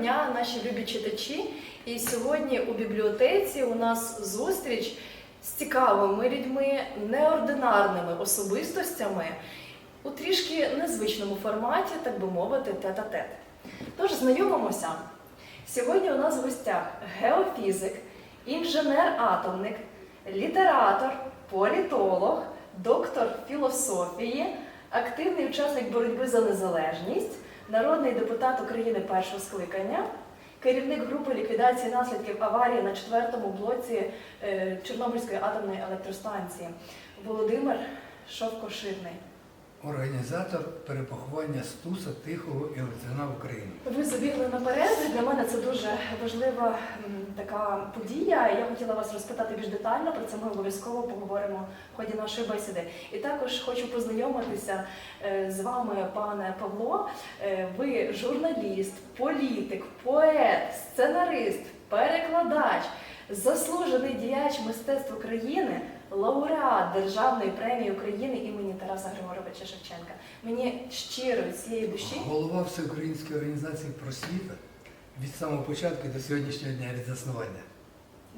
дня, наші любі читачі. І сьогодні у бібліотеці у нас зустріч з цікавими людьми, неординарними особистостями у трішки незвичному форматі, так би мовити, тет-а-тет. Тож знайомимося. Сьогодні у нас в гостях геофізик, інженер-атомник, літератор, політолог, доктор філософії, активний учасник боротьби за незалежність, народний депутат України першого скликання, керівник групи ліквідації наслідків аварії на четвертому блоці е, Чорнобильської атомної електростанції Володимир Шовкоширний. Організатор перепоховання Стуса Тихого і Литвина в Україні. Ви забігли наперед. Для мене це дуже важлива така подія. Я хотіла вас розпитати більш детально. Про це ми обов'язково поговоримо в ході нашої бесіди. І також хочу познайомитися е, з вами, пане Павло. Е, Ви журналіст, політик, поет, сценарист, перекладач, заслужений діяч мистецтв України. Лауреат Державної премії України імені Тараса Григоровича Шевченка. Мені щиро від цієї душі Голова Всеукраїнської організації просвіта від самого початку до сьогоднішнього дня від заснування.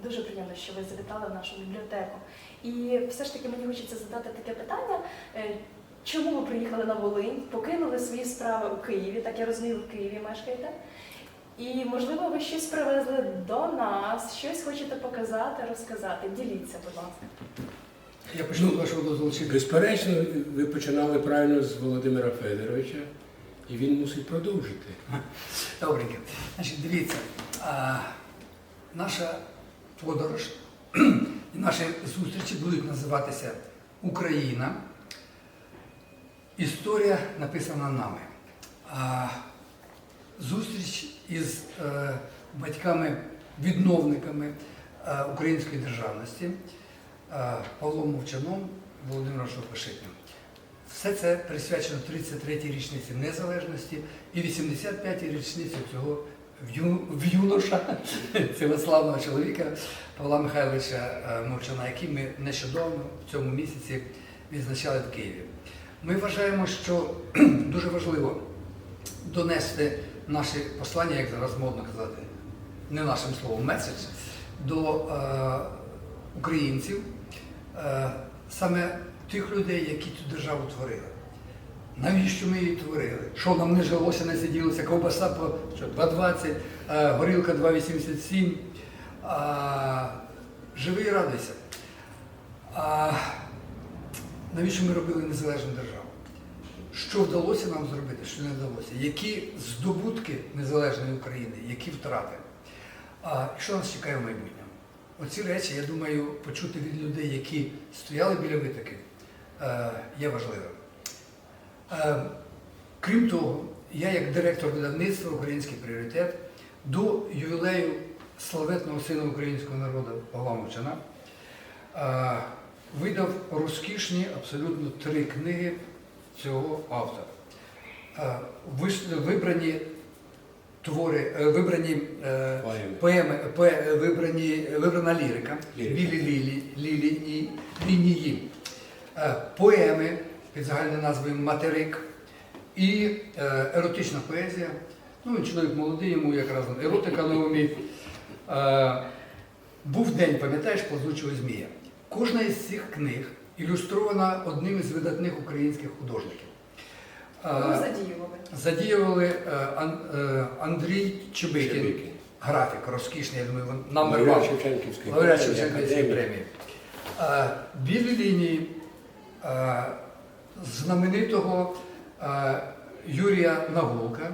Дуже приємно, що ви завітали в нашу бібліотеку. І все ж таки мені хочеться задати таке питання. Е, Чому ви приїхали на Волинь, покинули свої справи у Києві, так я розумію, в Києві мешкаєте? І, можливо, ви щось привезли до нас, щось хочете показати, розказати. Діліться, будь ласка. Я почну з вашого дозволу. Безперечно, ви починали правильно з Володимира Федоровича, і він мусить продовжити. Добренько. Значить, дивіться, а, наша подорож і наші зустрічі будуть називатися Україна. Історія написана нами. А, зустріч із е, батьками-відновниками е, української державності е, Павлом Мовчаном, Володимиром Шовкошитним. Все це присвячено 33-й річниці незалежності і 85-й річниці цього в'ю- в'юноша, цього славного чоловіка Павла Михайловича Мовчана, який ми нещодавно в цьому місяці відзначали в Києві. Ми вважаємо, що дуже важливо донести наші послання, як зараз модно казати, не нашим словом, меседж до е, українців, е, саме тих людей, які цю державу творили. Навіщо ми її творили? Що нам не жилося, не сиділося, ковбаса по що, 2,20, е, горілка 2,87. А, живи і радуйся. А, навіщо ми робили незалежну державу? Що вдалося нам зробити, що не вдалося? Які здобутки незалежної України, які втрати? А що нас чекає в майбутньому? Оці речі, я думаю, почути від людей, які стояли біля витоки, е, є важливим. Е, Крім того, я як директор видавництва Український пріоритет до ювілею славетного сина українського народу Павла Мовчана е, видав розкішні абсолютно три книги цього автора. Е, Вибрані твори, е, вибрані е, Поеми. вибрані, вибрана лірика, білі лілі, ліліні, лінії, поеми під загальною назвою Материк і еротична поезія. Ну, він чоловік молодий, йому якраз еротика на умі. Був день, пам'ятаєш, плазучого змія. Кожна із цих книг ілюстрована одним із видатних українських художників. Е, задіювали. Задіювали е, е, Андрій Чебикін, графік розкішний, я думаю, номер Лауреат. Шевченківської Лауреат премії, Шевченківської премії. Білі лінії знаменитого Юрія Нагулка,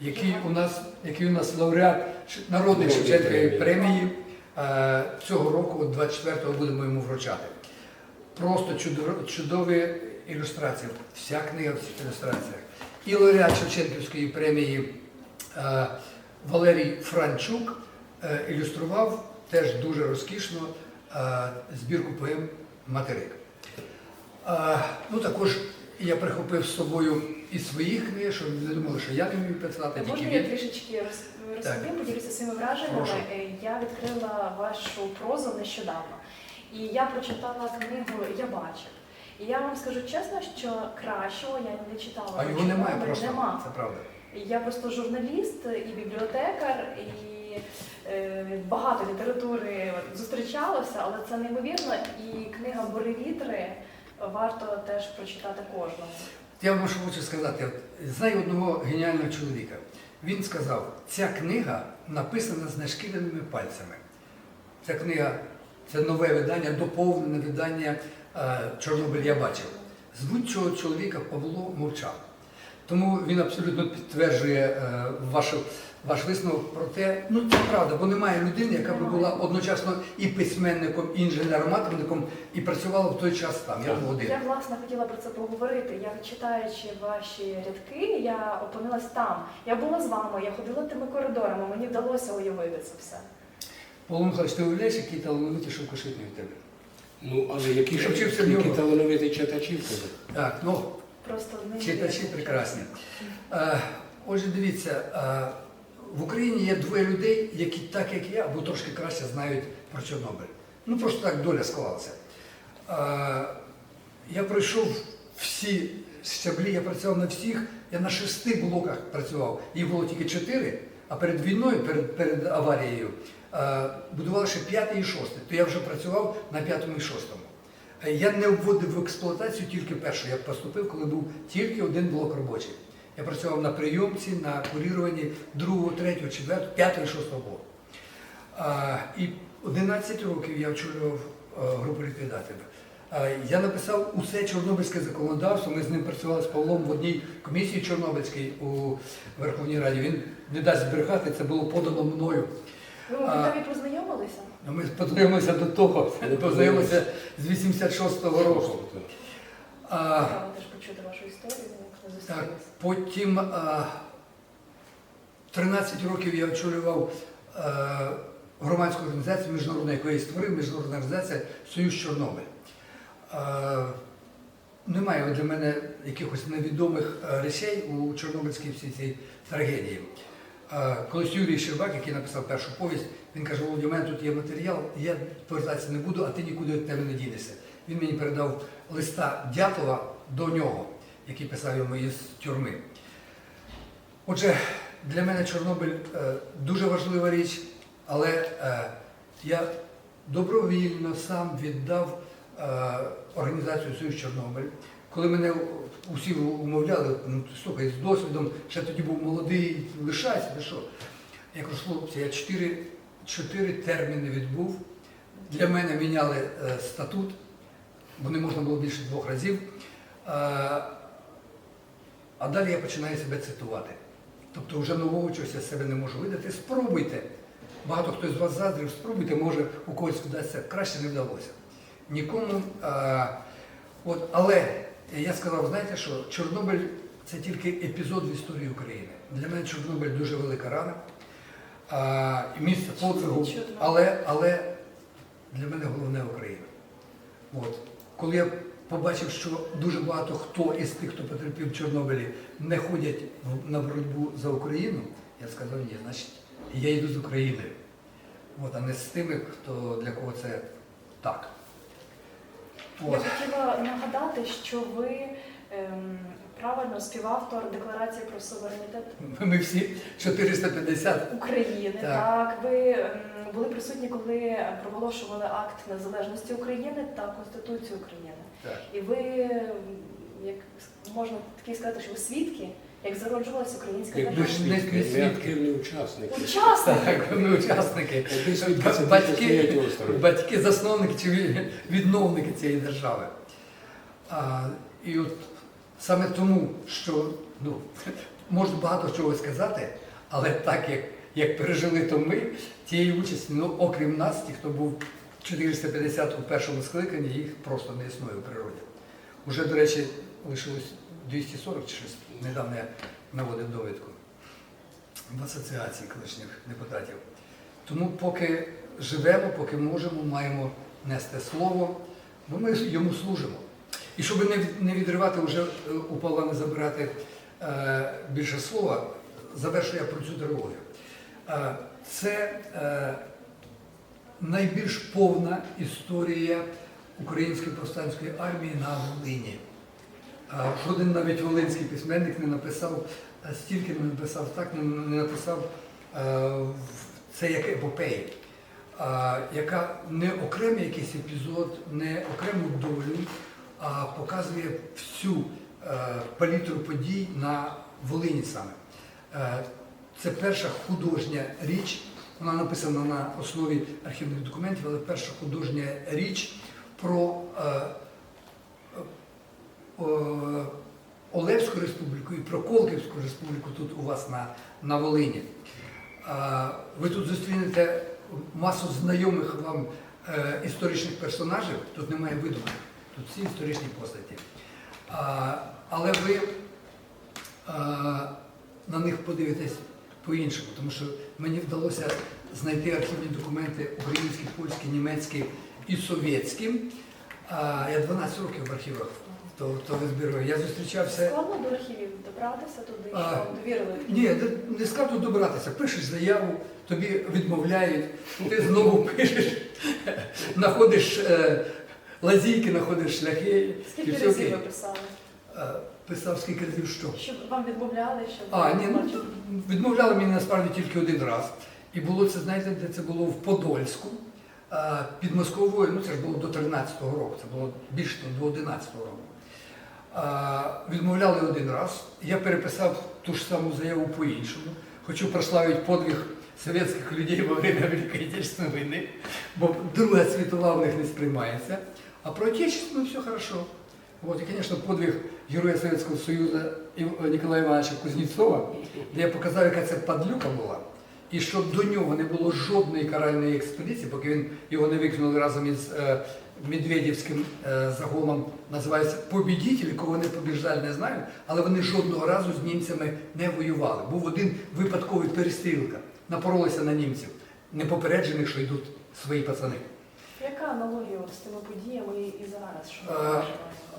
який у нас, який у нас лауреат народної Народної премії. премії. Цього року, 24-го, будемо йому вручати. Просто чудові ілюстрації. Вся книга в цих ілюстраціях. І лауреат Шевченківської премії е, Валерій Франчук е, ілюстрував теж дуже розкішно е, збірку поем Материк. Ну також я прихопив з собою і свої книги, щоб не думали, що я не вмію писати, Можна я трішечки розповім, поділюся своїми враженнями. Прошу. Я відкрила вашу прозу нещодавно. І я прочитала книгу Я бачив. І я вам скажу чесно, що кращого я не читала. А його немає просто. Нема. Це правда. Я просто журналіст і бібліотекар, і е, багато літератури зустрічалося, але це неймовірно. І книга Бори вітри варто теж прочитати кожному. Я вам що хочу сказати, знаю одного геніального чоловіка. Він сказав, ця книга написана з нешкіреними пальцями. Ця книга це нове видання, доповнене видання е, Чорнобиль я бачив. Звуть цього чоловіка Павло Мовчан. Тому він абсолютно підтверджує е, ваш, ваш висновок про те, ну це правда, бо немає людини, яка б була одночасно і письменником, і інженером-атомником, і працювала в той час там. Я був один. Я власне хотіла про це поговорити. Я читаючи ваші рядки, я опинилась там. Я була з вами, я ходила тими коридорами, мені вдалося уявити це все. Павло Михайлович, ти уявляєш, який талановитий шовкошитний в тебе? Ну, але які, Я вчився в які нього. талановиті читачі в тебе? Так, ну Просто читачі прекрасні. Е, Отже, дивіться, е, в Україні є двоє людей, які так як я, або трошки краще знають про Чорнобиль. Ну просто так доля склалася. Е, Я пройшов всі щаблі, я працював на всіх, я на шести блоках працював. Їх було тільки чотири, а перед війною, перед, перед аварією, е, будували ще п'ятий і шостий. То я вже працював на п'ятому і шостому. Е, Я не вводив в експлуатацію тільки першу. Я поступив, коли був тільки один блок робочий. Я працював на прийомці, на куріруванні другого, третього, четвертого, п'ятого і шостого блоку. А, І 11 років я очолював е, групу ліквідаторів. Я написав усе чорнобильське законодавство. Ми з ним працювали з Павлом в одній комісії Чорнобильській у Верховній Раді. Він не дасть збрехати, це було подано мною. Ви там і познайомилися? Ну, Ми познайомилися до того, познайомилися з 86-го року. А, теж почути вашу історію, Так, потім а, 13 років я очолював а, громадську організацію міжнародну, яку я створив, міжнародна організація Союз Чорнобиль. А, немає для мене якихось невідомих речей у Чорнобильській всій цій трагедії. А, Колись Юрій Щербак, який написав першу повість, він каже, у мене тут є матеріал, я повертатися не буду, а ти нікуди від тебе не дінешся. Він мені передав листа Дятова до нього, який писав йому із тюрми. Отже, для мене Чорнобиль е, дуже важлива річ, але е, я добровільно сам віддав е, організацію Союз Чорнобиль. Коли мене усі умовляли, ну слухай, з досвідом, ще тоді був молодий, лишайся, ти що? Я кажу, хлопці, я чотири, чотири терміни відбув. Для мене міняли е, статут, бо не можна було більше двох разів. Е, а далі я починаю себе цитувати. Тобто вже нового чогось я себе не можу видати. Спробуйте. Багато хто з вас заздрив, спробуйте, може у когось вдасться. Краще не вдалося. Нікому. А, от, але я сказав, знаєте що, Чорнобиль це тільки епізод в історії України. Для мене Чорнобиль дуже велика рана. А, місце подвигу, але, але для мене головне Україна. От. Коли я побачив, що дуже багато хто із тих, хто потерпів в Чорнобилі, не ходять на боротьбу за Україну, я сказав, ні, значить, я йду з Україною. От, а не з тими, хто для кого це так. Я хотіла нагадати, що ви ем, правильно співавтор декларації про суверенітет Ми всі 450. України. Так. Ви ем, були присутні, коли проголошували акт незалежності України та Конституцію України. Так. І ви, ем, як можна такі сказати, що ви свідки, як зароджувалася українська Ми, держава. ж не- не свідки, ми активні учасники. Учасники! Так, ми учасники. Одні свідки це Батьки, стоять осторонь. батьки, засновники чи відновники цієї держави. А, і от саме тому, що ну, можна багато чого сказати, але так як, як пережили то ми, тієї участі, ну, окрім нас, ті, хто був 450 у першому скликанні, їх просто не існує в природі. Уже, до речі, лишилось 240 чи щось. Недавно я наводив довідку в асоціації колишніх депутатів. Тому поки живемо, поки можемо, маємо нести слово, бо ми йому служимо. І щоб не, відривати вже е, у Павла не забирати е, більше слова, завершу я про цю трилогію. Е, це найбільш повна історія Української повстанської армії на Волині. Жоден навіть волинський письменник не написав, е, стільки не написав, так не, написав це як епопея, яка не окремий якийсь епізод, не окрему долю, а показує всю е, палітру подій на Волині саме. Е, Це перша художня річ, вона написана на основі архівних документів, але перша художня річ про е, е, Олевську республіку і про Колківську республіку тут у вас на, на Волині. Ви тут зустрінете масу знайомих вам е, історичних персонажів, тут немає видумок, тут всі історичні постаті. Але ви на них подивитесь по-іншому, тому що мені вдалося знайти архівні документи українські, польські, німецькі і совєтські. Я 12 років в архівах то, то збираю. Я зустрічався. Складно до архівів добратися туди, А, що вам довірили. Ні, не- не складно добратися. Пишеш заяву, тобі відмовляють, ти знову пишеш, знаходиш е, лазійки, знаходиш шляхи. і Скільки все разів окей. ви писали? Е, Писав скільки разів що. Щоб вам відмовляли, щоб А, ні, ну то відмовляли мені насправді тільки один раз. І було це, знаєте, де це було в Подольську, е, під Московою, ну це ж було до 13-го року, це було більше до 11-го року. Е, Відмовляли один раз. Я переписав ту ж саму заяву по-іншому. Хочу прославити подвиг совєтських людей во время Великої Отечественної війни, бо Друга світова в них не сприймається. А про Отечественную все хорошо. Вот, и, конечно, подвиг Героя Советского Союзу Ів- Ніколая Івановича Кузнєцова, де я показав, яка це падлюка була, і що до нього не було жодної каральної експедиції, поки він його не викинули разом із е, Медведівським е, загоном, називається Побідітелі, кого вони побіждали, не знаю, але вони жодного разу з німцями не воювали. Був один випадковий перестрілка, напоролися на німців, не попереджених, що йдуть свої пацани. Яка аналогія з тими подіями і зараз? Що Е.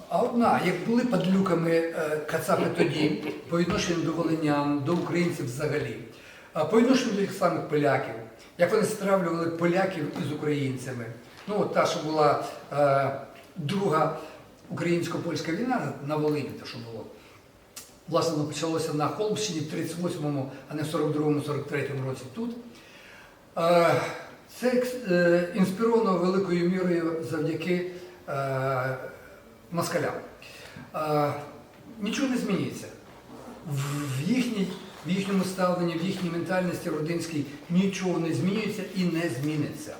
А одна, як були падлюками е, кацапи тоді, по відношенню до волинян, до українців взагалі, а по відношенню до тих самих поляків, як вони стравлювали поляків із українцями. Ну, от та, що була е, друга українсько-польська війна на- Волині, те, що було. Власне, воно почалося на Холмщині в 38-му, а не в 42-му, 43-му році тут. Е, Це е, інспіровано великою мірою завдяки е, москалям. Е, Нічого не зміниться. В в їхній, в їхньому ставленні, в їхній ментальності родинській нічого не змінюється і не зміниться.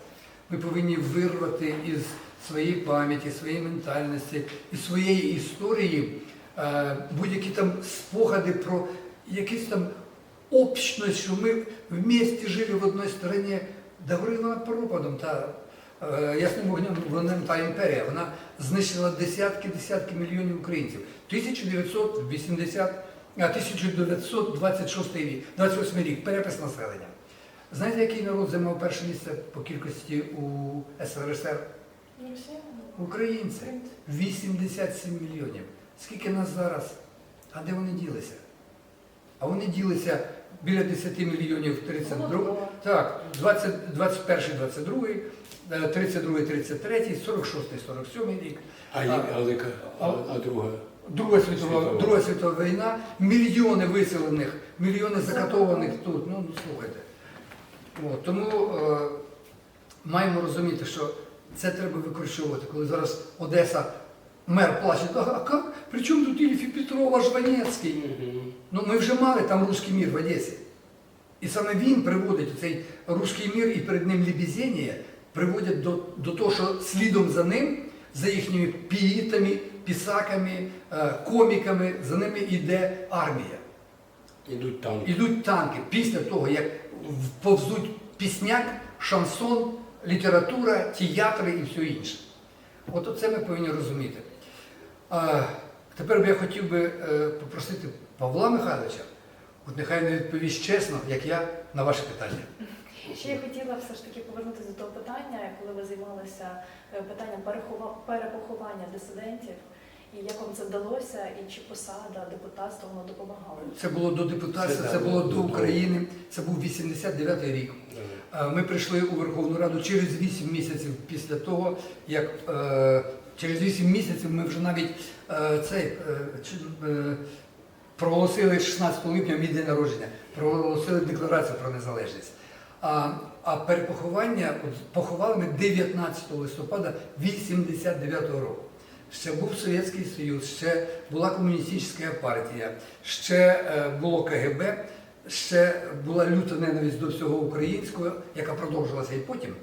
Ми повинні вирвати із своєї пам'яті, своєї ментальності, із своєї історії е, будь-які там спогади про якісь там общность, що ми вместе жили в одній стороні, да горила пропадом та е, ясним вогнем вогнем та імперія. Вона знищила десятки десятки мільйонів українців. 1980, а 1926 рік, 28 рік, перепис населення. Знаєте, який народ займав перше місце по кількості у СРСР? Українці. Українці. 87 мільйонів. Скільки нас зараз? А де вони ділися? А вони ділися біля 10 мільйонів 32 так, 20, 21, 22, е, 32, 33, 46, 47 рік. А, є- а, а, а друга? Друга світова. Друга світова війна, мільйони виселених, мільйони закатованих тут. Ну, ну слухайте. От, тому е, маємо розуміти, що це треба викорчовувати, коли зараз Одеса, мер плаче, а як? При чому тут Ільф і Петрова Жванецький? Ну, ми вже мали там руський мір в Одесі. І саме він приводить цей руський мір і перед ним лібізіння, приводять до, до того, що слідом за ним, за їхніми піїтами, пісаками, е, коміками, за ними йде армія. Ідуть танки. Ідуть танки після того, як повзуть пісняк, шансон, література, театри і все інше. От оце ми повинні розуміти. Тепер би я хотів би е, попросити Павла Михайловича, от нехай не відповість чесно, як я, на ваше питання. Ще я хотіла все ж таки повернутися до того питання, коли ви займалися е, питанням перехова- перепоховання дисидентів, і як вам це вдалося, і чи посада, депутатство воно допомагало? Це було до депутатства, Це це було до України, це був 89-й рік. Е, Ми прийшли у Верховну Раду через 8 місяців після того, як е, через 8 місяців ми вже навіть е, цей, проголосили 16 липня мій день народження, проголосили декларацію про незалежність. А, а перепоховання от, поховали ми 19 листопада 89 року. Ще був Совєтський Союз, ще була комуністична партія, ще е, було КГБ, ще була люта ненависть до всього українського, яка продовжилася і потім.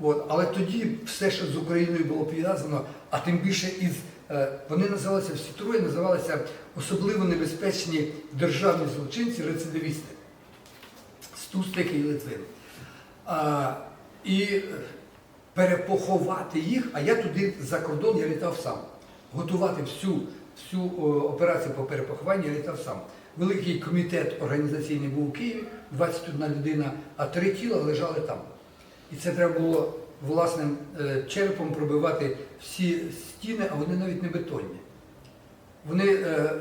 От, але тоді все, що з Україною було пов'язано, а тим більше із е, вони називалися всі троє, називалися особливо небезпечні державні злочинці, рецидивісти. Стустик і Литвин. А, і перепоховати їх, а я туди за кордон я літав сам. Готувати всю, всю операцію по перепохованню я літав сам. Великий комітет організаційний був у Києві, 21 людина, а три тіла лежали там. І це треба було власним е, черепом пробивати всі стіни, а вони навіть не бетонні. Вони е,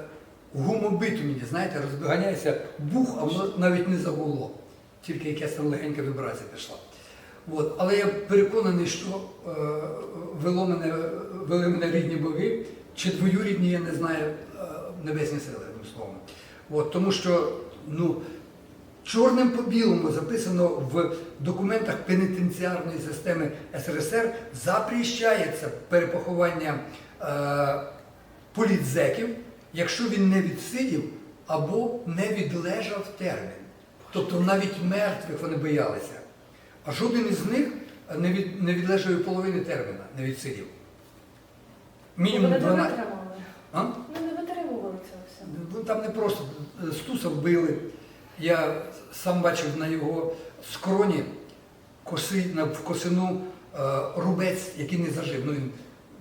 гумобитумні, знаєте, розганяється бух, а воно навіть не загуло. Тільки якась там легенька вібрація пішла. От. Але я переконаний, що е, вело мене, вели мене рідні боги, чи двоюрідні, я не знаю, е, небесні сили, одним словом. От, тому що ну, чорним по білому записано в документах пенітенціарної системи СРСР запрещається перепоховання е, політзеків, якщо він не відсидів або не відлежав термін. Тобто навіть мертвих вони боялися. А жоден із них не, від, не відлежав половини терміна, не відсидів. Мінімум Вони не 12. А? Вони не витримували цього всього. Ну, Там не просто е, Стуса вбили. Я сам бачив на його скроні коси, в косину е, рубець, який не зажив. Ну, він,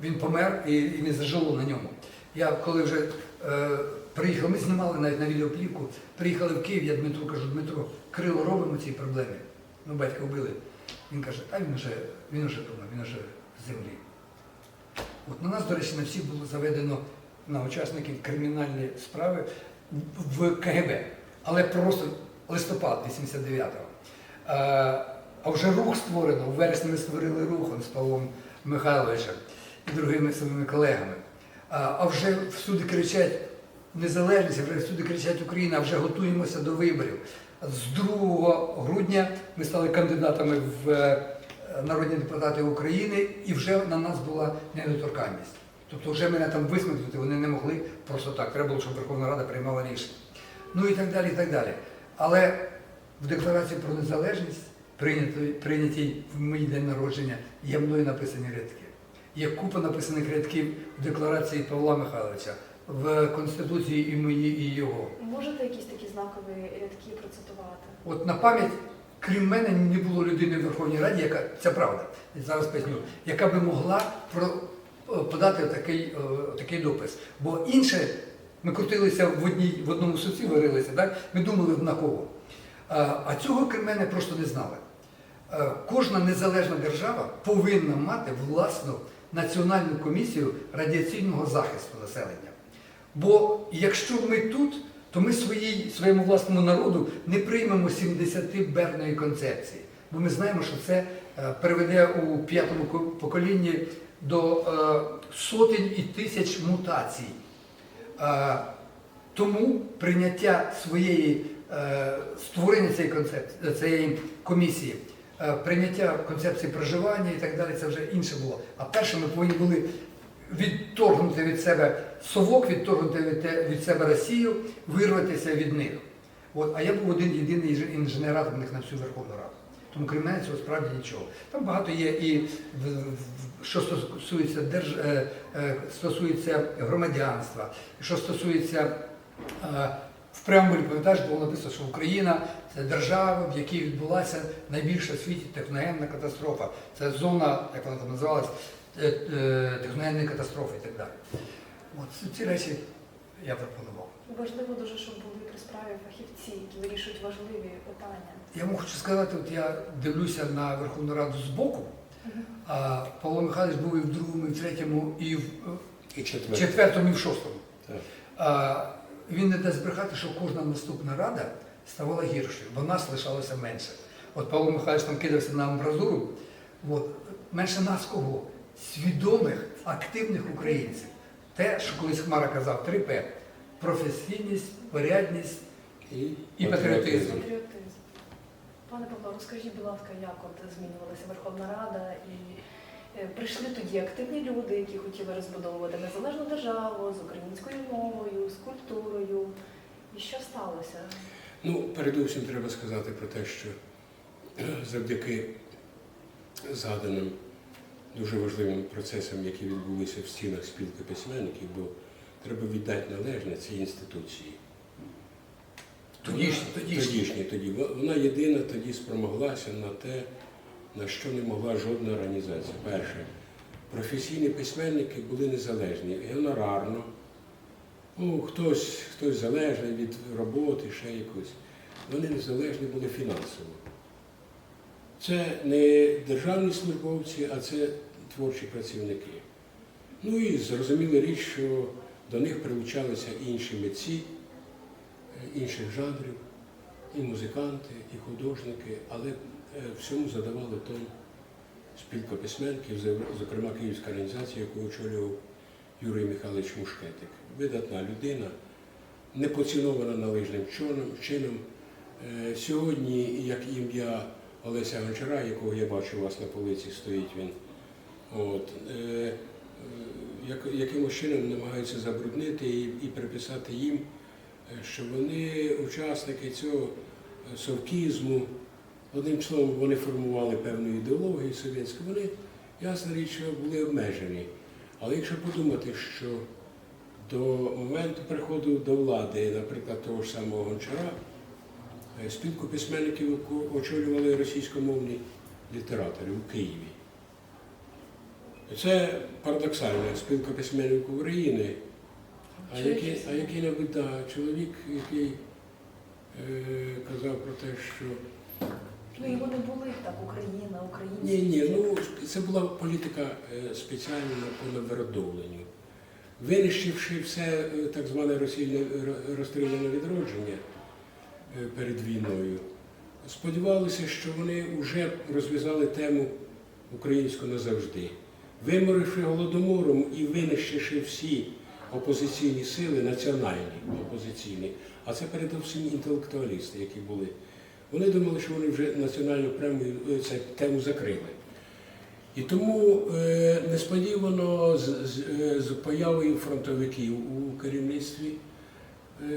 він помер і, і не зажило на ньому. Я коли вже е, приїхав, ми знімали навіть на відеоплівку, приїхали в Київ, я Дмитру кажу, Дмитро, крило робимо цій проблемі. Ну, батька вбили. Він каже, а він вже, він вже думав, він вже в землі. От на нас, до речі, на всіх було заведено на учасників кримінальні справи в КГБ, але просто листопад 89-го. А, а вже рух створено. У вересні ми створили рух з Павлом Михайловичем і другими своїми колегами. А, а вже всюди кричать незалежність, вже всюди кричать Україна, вже готуємося до виборів. З 2 грудня ми стали кандидатами в е, народні депутати України, і вже на нас була недоторканність. Тобто вже мене там висмикнути вони не могли просто так. Треба було, щоб Верховна Рада приймала рішення. Ну і так далі, і так далі. Але в декларації про незалежність, прийнятій, прийнятій в мій день народження, є мною написані рядки. Є купа написаних рядків в декларації Павла Михайловича, в Конституції і мої, і його. Можете якісь такі знакові рядки процитувати? От на пам'ять, крім мене, не було людини в Верховній Раді, яка це правда, зараз поясню, яка би могла про, е, подати такий, е, такий допис. Бо інше, ми крутилися в, одній, в одному суці, варилися, так? ми думали однаково. А, цього крім мене просто не знали. Е, Кожна незалежна держава повинна мати власну національну комісію радіаційного захисту населення. Бо якщо ми тут, то ми своїй, своєму власному народу не приймемо 70-берної концепції. Бо ми знаємо, що це е, приведе у п'ятому поколінні до е, сотень і тисяч мутацій. Е, Тому прийняття своєї створення цієї концепції, цієї комісії, прийняття концепції проживання і так далі, це вже інше було. А перше ми повинні були відторгнути від себе совок, відторгнути від, себе Росію, вирватися від них. От, а я був один єдиний інж- інженер-атомник на всю Верховну Раду. Тому крім мене цього справді нічого. Там багато є і в- що стосується держ... е, е, стосується громадянства, що стосується е, в преамбулі, пам'ятаєш, було написано, що Україна це держава, в якій відбулася найбільша в світі техногенна катастрофа. Це зона, як вона там називалась, техногенної катастрофи і так далі. От ці речі я пропонував. Важливо дуже, щоб були при справі фахівці, які вирішують важливі питання. Я вам хочу сказати, от я дивлюся на Верховну Раду збоку, а Павло Михайлович був і в другому, і в третьому, і в І е, четверте. четвертому, і в шостому. Так. А, він не дасть брехати, що кожна наступна рада ставала гіршою, бо нас лишалося менше. От Павло Михайлович там кидався на амбразуру. От, менше нас кого? Свідомих, активних українців. Те, що колись Хмара казав, 3П професійність, порядність І, І патріотизм. Патріотизм. Пане Павло, розкажіть, будь ласка, як от змінювалася Верховна Рада і е, прийшли тоді активні люди, які хотіли розбудовувати незалежну державу з українською мовою, з культурою. І що сталося? Ну, передусім треба сказати про те, що е, завдяки згаданим дуже важливим процесам, які відбулися в стінах спілки письменників, бо треба віддати належне цій інституції. Тодішні, тодішні. тодішні тоді. Вона єдина тоді спромоглася на те, на що не могла жодна організація. Перше, професійні письменники були незалежні, гонорарно. Ну, хтось, хтось залежний від роботи, ще якось. Вони незалежні були фінансово. Це не державні службовці, а це творчі працівники. Ну і зрозуміла річ, що до них прилучалися інші митці е, інших жанрів, і музиканти, і художники, але е, всьому задавали тон спілка письменників, зокрема Київська організація, яку очолював Юрій Михайлович Мушкетик. Видатна людина, не поцінована належним чином. Е, Сьогодні, як ім'я Олеся Гончара, якого я бачу у вас на полиці, стоїть він. От, е, е, як, якимось чином намагаються забруднити і, і приписати їм, е, що вони учасники цього е, совкізму. Одним словом, вони формували певну ідеологію совєтську, вони, ясна річ, були обмежені. Але якщо подумати, що до моменту приходу до влади, наприклад, того ж самого Гончара, спілку письменників очолювали російськомовні літератори у Києві. Це парадоксально, спілка письменників України. А який, а який-небудь да, чоловік, який е, казав про те, що Ну і вони були так, Україна, українці. ні, ні, ну це була політика е, спеціальна по вирадовленню. Винищивши все е, так зване розстріляне відродження е, перед війною, сподівалися, що вони вже розв'язали тему українську назавжди. Виморивши голодомором і винищивши всі опозиційні сили, національні опозиційні, а це передусім інтелектуалісти, які були. Вони думали, що вони вже національну премію е, цю тему закрили. І тому е, несподівано з, з, е, з появою фронтовиків у керівництві е,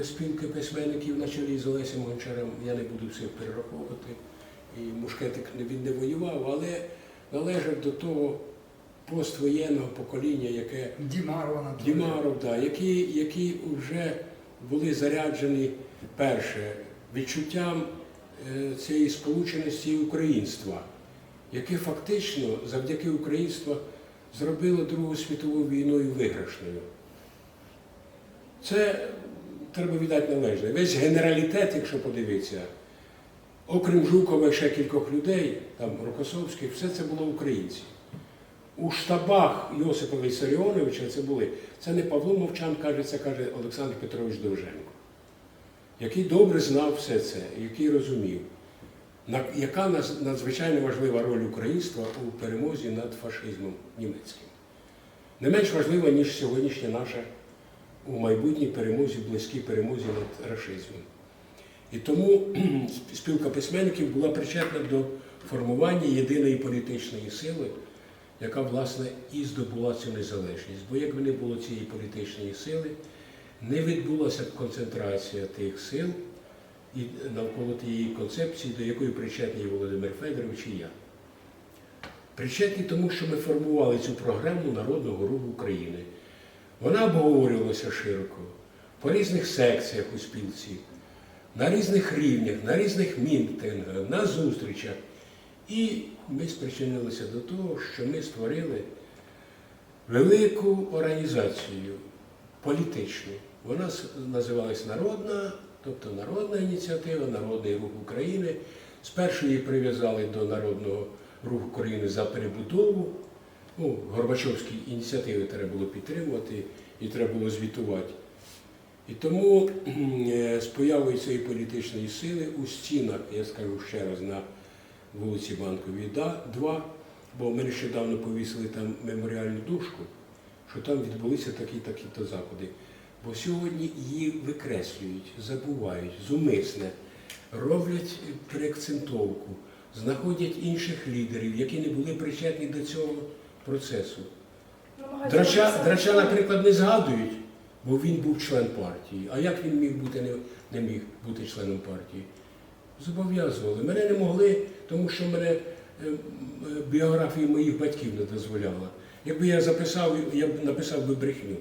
спілки письменників на чолі з Олесем Гончарем, я не буду всіх перераховувати, і Мушкетик він не воював, але належав до того поствоєнного покоління, яке Дімарова Дімаров, да, які, які вже були заряджені перше відчуттям е, цієї сполученості і українства, яке фактично завдяки українству зробило Другу світову війною виграшною. Це треба віддати належне. Весь генералітет, якщо подивитися, окрім Жукова ще кількох людей, там Рокосовських, все це було українці. У штабах Йосипа Вісаріоновича це були. Це не Павло Мовчан каже, це каже Олександр Петрович Довженко, який добре знав все це, який розумів, яка надзвичайно важлива роль українства у перемозі над фашизмом німецьким. Не менш важлива, ніж сьогоднішня наша у майбутній перемозі, близькій перемозі над рашизмом. І тому спілка письменників була причетна до формування єдиної політичної сили, яка, власне, і здобула цю незалежність. Бо якби не було цієї політичної сили, не відбулася б концентрація тих сил і навколо тієї концепції, до якої причетні і Володимир Федорович і я. Причетні тому, що ми формували цю програму Народного руху України. Вона обговорювалася широко, по різних секціях у спілці, на різних рівнях, на різних мітингах, на зустрічах. І ми спричинилися до того, що ми створили велику організацію політичну. Вона називалась Народна, тобто Народна ініціатива, Народний рух України. Спершу її прив'язали до Народного руху України за перебудову. Ну, Горбачовські ініціативи треба було підтримувати і треба було звітувати. І тому е, з появою цієї політичної сили у стінах, я скажу ще раз, на вулиці Банковій, да, два, бо ми нещодавно повісили там меморіальну дошку, що там відбулися такі-такі-то заходи. Бо сьогодні її викреслюють, забувають, зумисне, роблять переакцентовку, знаходять інших лідерів, які не були причетні до цього процесу. Драча, Драча, наприклад, не згадують, бо він був член партії. А як він міг бути, не, не міг бути членом партії? Зобов'язували. Мене не могли, тому що мене е, е, біографія моїх батьків не дозволяла. Якби я записав, я б написав би брехню.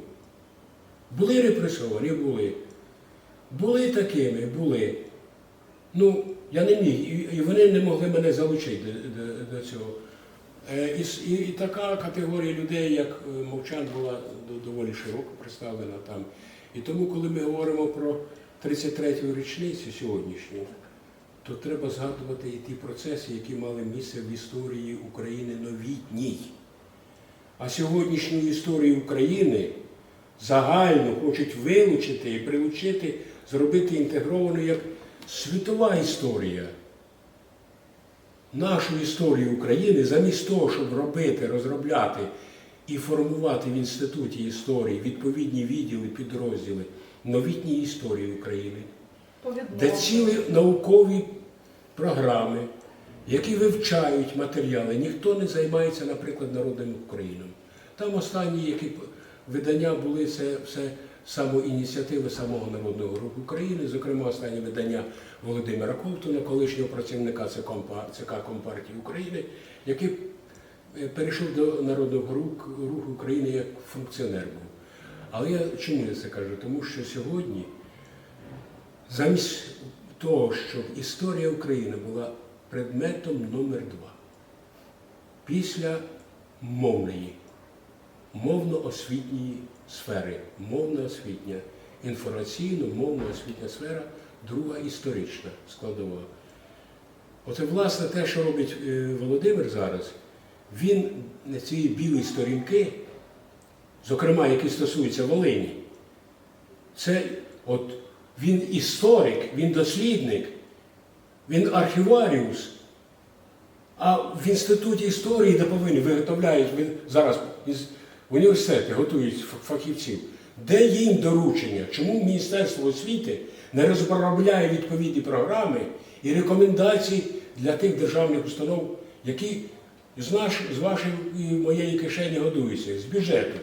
Були репресовані, були. Були такими, були. Ну, я не міг, і, і вони не могли мене залучити до, до, до цього. Е, І, і, і така категорія людей, як е, мовчан, була доволі широко представлена там. І тому, коли ми говоримо про 33-ю річницю сьогоднішню, то треба згадувати і ті процеси, які мали місце в історії України новітній. А сьогоднішню історію України загально хочуть вилучити і прилучити, зробити інтегрованою як світова історія. Нашу історію України, замість того, щоб робити, розробляти і формувати в інституті історії відповідні відділи, підрозділи новітньої історії України, де цілі наукові програми, які вивчають матеріали. Ніхто не займається, наприклад, народним Україном. Там останні, які видання були, це все самоініціативи самого народного руху України, зокрема останнє видання Володимира Ковтуна, колишнього працівника ЦК Компартії України, який е, перейшов до народного руху України як функціонер був. Але я чому я це кажу? Тому що сьогодні замість того, щоб історія України була предметом номер два після мовної, мовно-освітньої сфери, мовно-освітня, інформаційно-мовно-освітня сфера, друга історична складова. Оце власне те, що робить е, Володимир зараз, він на ці білі сторінки, зокрема, які стосуються Волині, це от він історик, він дослідник, він архіваріус. А в інституті історії, де повинні виготовляють він зараз університети готують фахівців, де їм доручення, чому Міністерство освіти не розробляє відповідні програми і рекомендації для тих державних установ, які з, наш, з вашої моєї кишені годуються, з бюджету.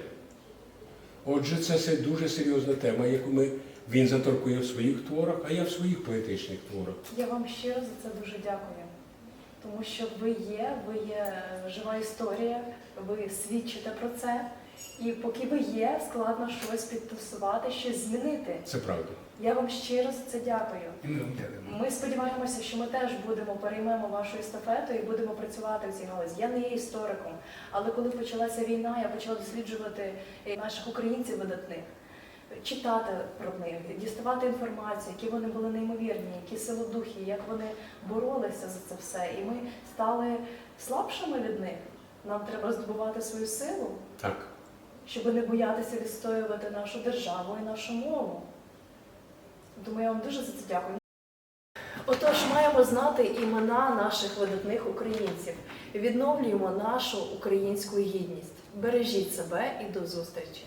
Отже, це дуже серйозна тема, яку ми, він заторкує в своїх творах, а я в своїх поетичних творах. Я вам щиро за це дуже дякую. Тому що ви є, ви є жива історія, ви свідчите про це. І поки ви є, складно щось підтасувати, щось змінити. Це правда. Я вам щиро за це дякую. І ми вам дякуємо. Ми сподіваємося, що ми теж будемо переймемо вашу естафету і будемо працювати в цій галузі. Я не є істориком, але коли почалася війна, я почала досліджувати наших українців видатних, читати про них, діставати інформацію, які вони були неймовірні, які силодухи, як вони боролися за це все. І ми стали слабшими від них. Нам треба здобувати свою силу, Так. щоб не боятися відстоювати нашу державу і нашу мову. Тому я вам дуже за це дякую. Отож, маємо знати імена наших видатних українців. Відновлюємо нашу українську гідність. Бережіть себе і до зустрічі!